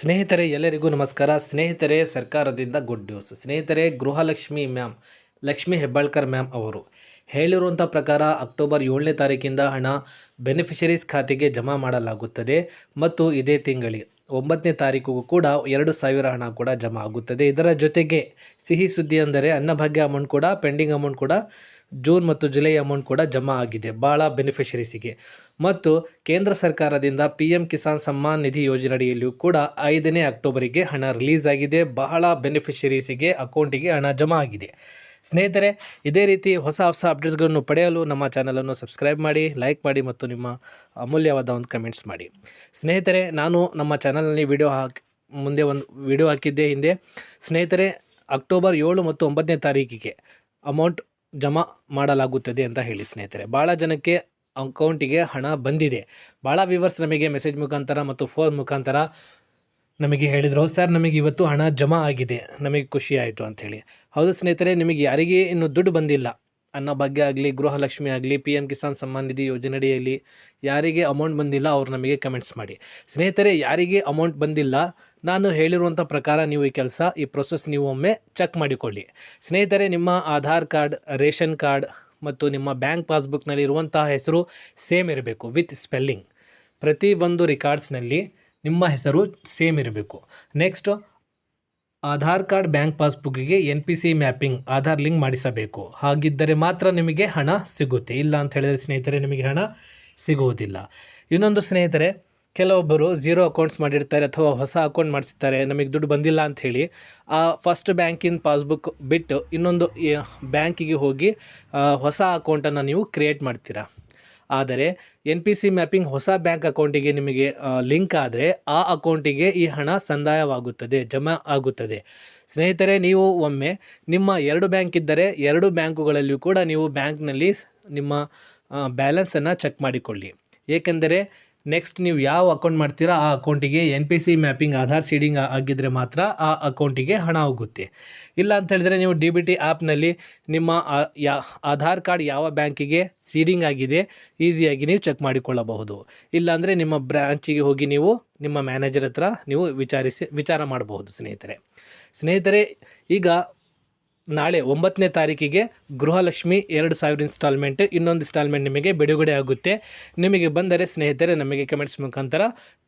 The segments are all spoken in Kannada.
ಸ್ನೇಹಿತರೆ, ಎಲ್ಲರಿಗೂ ನಮಸ್ಕಾರ. ಸ್ನೇಹಿತರೆ, ಸರ್ಕಾರದಿಂದ ಗುಡ್ ನ್ಯೂಸ್ ಸ್ನೇಹಿತರೆ, ಗೃಹಲಕ್ಷ್ಮಿ ಮ್ಯಾಮ್, ಲಕ್ಷ್ಮಿ ಹೆಬ್ಬಾಳ್ಕರ್ ಮ್ಯಾಮ್ ಅವರು ಹೇಳಿರುವಂಥ ಪ್ರಕಾರ ಅಕ್ಟೋಬರ್ ಏಳನೇ ತಾರೀಕಿಂದ ಹಣ ಬೆನಿಫಿಷರೀಸ್ ಖಾತೆಗೆ ಜಮಾ ಮಾಡಲಾಗುತ್ತದೆ. ಮತ್ತು ಇದೇ ತಿಂಗಳಿ ಒಂಬತ್ತನೇ ತಾರೀಕಿಗೂ ಕೂಡ ಎರಡು ಸಾವಿರ ಹಣ ಕೂಡ ಜಮಾ ಆಗುತ್ತದೆ. ಇದರ ಜೊತೆಗೆ ಸಿಹಿ ಸುದ್ದಿ ಅಂದರೆ ಅನ್ನಭಾಗ್ಯ ಅಮೌಂಟ್ ಕೂಡ ಪೆಂಡಿಂಗ್ ಅಮೌಂಟ್ ಕೂಡ, ಜೂನ್ ಮತ್ತು ಜುಲೈ ಅಮೌಂಟ್ ಕೂಡ ಜಮಾ ಆಗಿದೆ. ಭಾಳ ಬೆನಿಫಿಷರೀಸಿಗೆ ಮತ್ತು ಕೇಂದ್ರ ಸರ್ಕಾರದಿಂದ ಪಿ ಎಂ ಕಿಸಾನ್ ಸಮ್ಮಾನ್ ನಿಧಿ ಯೋಜನೆಯಡಿಯಲ್ಲಿಯೂ ಕೂಡ ಐದನೇ ಅಕ್ಟೋಬರಿಗೆ ಹಣ ರಿಲೀಸ್ ಆಗಿದೆ. ಬಹಳ ಬೆನಿಫಿಷರೀಸಿಗೆ ಅಕೌಂಟಿಗೆ ಹಣ ಜಮಾ ಆಗಿದೆ. ಸ್ನೇಹಿತರೆ, ಇದೇ ರೀತಿ ಹೊಸ ಹೊಸ ಅಪ್ಡೇಟ್ಸ್ಗಳನ್ನು ಪಡೆಯಲು ನಮ್ಮ ಚಾನಲನ್ನು ಸಬ್ಸ್ಕ್ರೈಬ್ ಮಾಡಿ ಲೈಕ್ ಮಾಡಿ ಮತ್ತು ನಿಮ್ಮ ಅಮೂಲ್ಯವಾದ ಒಂದು ಕಮೆಂಟ್ಸ್ ಮಾಡಿ. ಸ್ನೇಹಿತರೆ, ನಾನು ನಮ್ಮ ಚಾನಲ್ನಲ್ಲಿ ವಿಡಿಯೋ ಹಾಕಿ, ಮುಂದೆ ಒಂದು ವಿಡಿಯೋ ಹಾಕಿದ್ದೆ ಹಿಂದೆ. ಸ್ನೇಹಿತರೆ ಅಕ್ಟೋಬರ್ ಏಳು ಮತ್ತು ಒಂಬತ್ತನೇ ತಾರೀಕಿಗೆ ಅಮೌಂಟ್ ಜಮಾ ಮಾಡಲಾಗುತ್ತದೆ ಅಂತ ಹೇಳಿ ಸ್ನೇಹಿತರೆ. ಭಾಳ ಜನಕ್ಕೆ ಅಕೌಂಟಿಗೆ ಹಣ ಬಂದಿದೆ. ಭಾಳ ವ್ಯೂವರ್ಸ್ ನಮಗೆ ಮೆಸೇಜ್ ಮುಖಾಂತರ ಮತ್ತು ಫೋನ್ ಮುಖಾಂತರ ನಮಗೆ ಹೇಳಿದರು, ಸರ್, ನಮಗೆ ಇವತ್ತು ಹಣ ಜಮಾ ಆಗಿದೆ, ನಮಗೆ ಖುಷಿ ಆಯಿತು ಅಂಥೇಳಿ ಹೌದು ಸ್ನೇಹಿತರೆ, ನಿಮಗೆ ಯಾರಿಗೆ ಇನ್ನು ದುಡ್ಡು ಬಂದಿಲ್ಲ, ಅನ್ನೋ ಬಗ್ಗೆ ಆಗಲಿ ಗೃಹಲಕ್ಷ್ಮಿ ಆಗಲಿ ಪಿ ಎಂ ಕಿಸಾನ್ ಸಮ್ಮಾನ್ ನಿಧಿ ಯೋಜನೆಯಡಿಯಲ್ಲಿ ಯಾರಿಗೆ ಅಮೌಂಟ್ ಬಂದಿಲ್ಲ, ಅವ್ರು ನಮಗೆ ಕಮೆಂಟ್ಸ್ ಮಾಡಿ. ಸ್ನೇಹಿತರೆ, ಯಾರಿಗೆ ಅಮೌಂಟ್ ಬಂದಿಲ್ಲ, ನಾನು ಹೇಳಿರುವಂಥ ಪ್ರಕಾರ ನೀವು ಈ ಕೆಲಸ, ಈ ಪ್ರೊಸೆಸ್ ನೀವು ಒಮ್ಮೆ ಚೆಕ್ ಮಾಡಿಕೊಳ್ಳಿ. ಸ್ನೇಹಿತರೆ, ನಿಮ್ಮ ಆಧಾರ್ ಕಾರ್ಡ್, ರೇಷನ್ ಕಾರ್ಡ್ ಮತ್ತು ನಿಮ್ಮ ಬ್ಯಾಂಕ್ ಪಾಸ್ಬುಕ್ನಲ್ಲಿ ಇರುವಂತಹ ಹೆಸರು ಸೇಮ್ ಇರಬೇಕು, ವಿತ್ ಸ್ಪೆಲ್ಲಿಂಗ್. ಪ್ರತಿ ಒಂದು ರಿಕಾರ್ಡ್ಸ್ನಲ್ಲಿ ನಿಮ್ಮ ಹೆಸರು ಸೇಮ್ ಇರಬೇಕು. Next Aadhaar card, bank ಪಾಸ್ಬುಕ್ಕಿಗೆ N P C mapping, Aadhaar link ಮಾಡಿಸಬೇಕು. ಹಾಗಿದ್ದರೆ ಮಾತ್ರ ನಿಮಗೆ ಹಣ ಸಿಗುತ್ತೆ. ಇಲ್ಲ ಅಂತ ಹೇಳಿದರೆ ಸ್ನೇಹಿತರೆ, ನಿಮಗೆ ಹಣ ಸಿಗುವುದಿಲ್ಲ. ಇನ್ನೊಂದು ಸ್ನೇಹಿತರೆ, ಕೆಲವೊಬ್ಬರು ಝೀರೋ ಅಕೌಂಟ್ಸ್ ಮಾಡಿರ್ತಾರೆ ಅಥವಾ ಹೊಸ ಅಕೌಂಟ್ ಮಾಡಿಸ್ತಾರೆ, ನಮಗೆ ದುಡ್ಡು ಬಂದಿಲ್ಲ ಅಂತ ಹೇಳಿ, ಆ ಫಸ್ಟ್ ಬ್ಯಾಂಕಿನ ಪಾಸ್ಬುಕ್ ಬಿಟ್ಟು ಇನ್ನೊಂದು ಬ್ಯಾಂಕಿಗೆ ಹೋಗಿ ಹೊಸ ಅಕೌಂಟನ್ನು ನೀವು ಕ್ರಿಯೇಟ್ ಮಾಡ್ತೀರಾ? ಆದರೆ ಎನ್ ಪಿ ಸಿ ಮ್ಯಾಪಿಂಗ್ ಹೊಸ ಬ್ಯಾಂಕ್ ಅಕೌಂಟಿಗೆ ನಿಮಗೆ ಲಿಂಕ್ ಆದರೆ ಆ ಅಕೌಂಟಿಗೆ ಈ ಹಣ ಸಂದಾಯವಾಗುತ್ತದೆ, ಜಮಾ ಆಗುತ್ತದೆ. ಸ್ನೇಹಿತರೆ, ನೀವು ಒಮ್ಮೆ ನಿಮ್ಮ ಎರಡು ಬ್ಯಾಂಕ್ ಇದ್ದರೆ ಎರಡು ಬ್ಯಾಂಕುಗಳಲ್ಲಿಯೂ ಕೂಡ ನೀವು ಬ್ಯಾಂಕ್ನಲ್ಲಿ ನಿಮ್ಮ ಬ್ಯಾಲೆನ್ಸನ್ನು ಚೆಕ್ ಮಾಡಿಕೊಳ್ಳಿ. ಏಕೆಂದರೆ ನೆಕ್ಸ್ಟ್ ನೀವು ಯಾವ ಅಕೌಂಟ್ ಮಾಡ್ತೀರಾ, ಆ ಅಕೌಂಟಿಗೆ N P C mapping Aadhaar seeding ಆಗಿದ್ದರೆ ಮಾತ್ರ ಆ ಅಕೌಂಟಿಗೆ ಹಣ ಹೋಗುತ್ತೆ. ಇಲ್ಲ ಅಂತ ಹೇಳಿದರೆ ನೀವು ಡಿ ಬಿ ಟಿ ಆ್ಯಪ್ನಲ್ಲಿ ನಿಮ್ಮ ಯಾ ಆಧಾರ್ ಕಾರ್ಡ್ ಯಾವ ಬ್ಯಾಂಕಿಗೆ ಸೀಡಿಂಗ್ ಆಗಿದೆ ಈಸಿಯಾಗಿ ನೀವು ಚೆಕ್ ಮಾಡಿಕೊಳ್ಳಬಹುದು. ಇಲ್ಲಾಂದರೆ ನಿಮ್ಮ ಬ್ರಾಂಚಿಗೆ ಹೋಗಿ ನೀವು, ನಿಮ್ಮ ಮ್ಯಾನೇಜರ್ ಹತ್ರ ನೀವು ವಿಚಾರಿಸಿ, ವಿಚಾರ ಮಾಡಬಹುದು, ಸ್ನೇಹಿತರೆ. ಸ್ನೇಹಿತರೆ, ಈಗ ನಾಳೆ ಒಂಬತ್ತನೇ ತಾರೀಕಿಗೆ ಗೃಹಲಕ್ಷ್ಮಿ ಎರಡು ಸಾವಿರ ಇನ್ಸ್ಟಾಲ್ಮೆಂಟ್, ಇನ್ನೊಂದು ಇನ್ಸ್ಟಾಲ್ಮೆಂಟ್ ನಿಮಗೆ ಬಿಡುಗಡೆ ಆಗುತ್ತೆ. ನಿಮಗೆ ಬಂದರೆ ಸ್ನೇಹಿತರೆ, ನಮಗೆ ಕಮೆಂಟ್ಸ್ ಮುಖಾಂತರ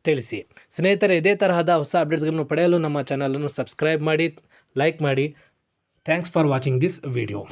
ತಿಳಿಸಿ. ಸ್ನೇಹಿತರೆ, ಇದೇ ತರಹದ ಹೊಸ ಅಪ್ಡೇಟ್ಸ್ಗಳನ್ನು ಪಡೆಯಲು ನಮ್ಮ ಚಾನಲನ್ನು ಸಬ್ಸ್ಕ್ರೈಬ್ ಮಾಡಿ ಲೈಕ್ ಮಾಡಿ. Thanks for watching this video